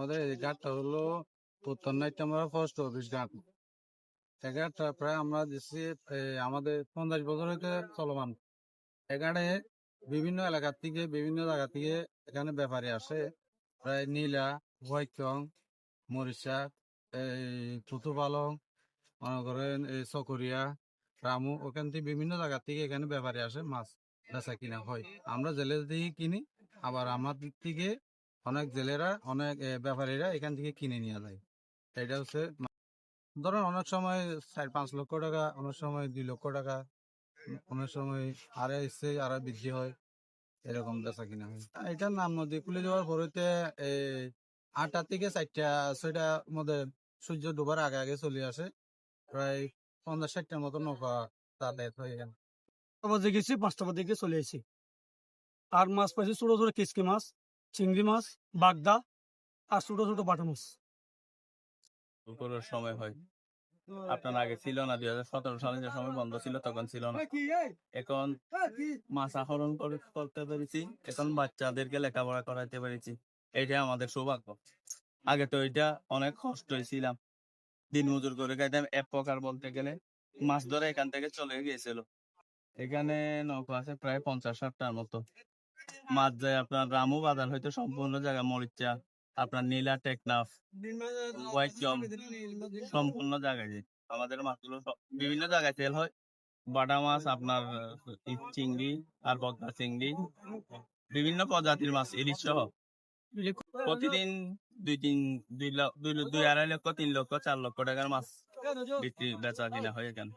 হলো উত্তর নাইটামারা post office ঘাট এগারটা প্রায় আমরা দিচ্ছি আমাদের পঞ্চাশ বছর হইতে চলমান। এখানে বিভিন্ন এলাকা থেকে, বিভিন্ন জায়গা থেকে এখানে ব্যাপারী আসে। প্রায় নীলা, হোয়াইটং মরিচা, এই পুতুপালং মনে করেন এই চকরিয়া, রামু, ওখান থেকে বিভিন্ন জায়গা থেকে এখানে ব্যাপারী আসে মাছ বেচা কিনা হয়। আমরা জেলের থেকে কিনি, আবার আমার দিক থেকে অনেক জেলেরা, অনেক ব্যাপারীরা এখান থেকে কিনে নিয়ে যায়। এটা হচ্ছে ধরেন অনেক সময় চার পাঁচ লক্ষ টাকা, অনেক সময় দুই লক্ষ টাকা, অনেক সময় আড়াই এসছে আড়াই বৃদ্ধি হয়, এরকম বেচা কিনা হয়। এটার নাম নদী খুলে যাওয়ার পরেতে এই আটটা থেকে চারটা, ছয়টার মধ্যে সূর্য ডুবার আগে আগে চলে আসে। প্রায় পঞ্চাশ, ষাটটার মতো নৌকা যাতায়াত হয় বাজে গেছি, পাঁচটা বাজে গিয়ে চলে এসেছি আর মাছ পাইছি ছোট ছোট কিসকি মাছ। চিংড়ি মাছ, বাগদা আর ছোট ছোট বাটা মাছ। পুকুরের সময় হয়। আপনার আগে ছিল না, দুই হাজার সতেরো সালে যে সময় বন্ধ ছিল তখন ছিল না। এখন মাছ আহরণ করতে পেরেছি, এখন বাচ্চাদেরকে লেখাপড়া করাইতে পেরেছি। এটা আমাদের সৌভাগ্য। আগে তো এটা অনেক কষ্ট ছিলাম। দিন মজুর করে খাইতাম, এক প্রকার বলতে গেলে মাছ ধরে এখান থেকে চলে গিয়েছিল। এখানে নৌকা আছে প্রায় পঞ্চাশ ষাটটার মতো। মাছ যায় আপনার রামু বাজার হয়তো সম্পূর্ণ জায়গা মরিচা, আপনার নীলা টেকনাফ সম্পূর্ণ জায়গায় আমাদের মাছগুলো বিভিন্ন জায়গায় তেল হয়। বাটা মাছ, আপনার চিংড়ি আর বগদা চিংড়ি, বিভিন্ন প্রজাতির মাছ, ইলিশ সহ। প্রতিদিন দুই তিন দুই দুই আড়াই লক্ষ, তিন লক্ষ, চার লক্ষ টাকার মাছ বিক্রি, বেচা কিনা হয় এখানে।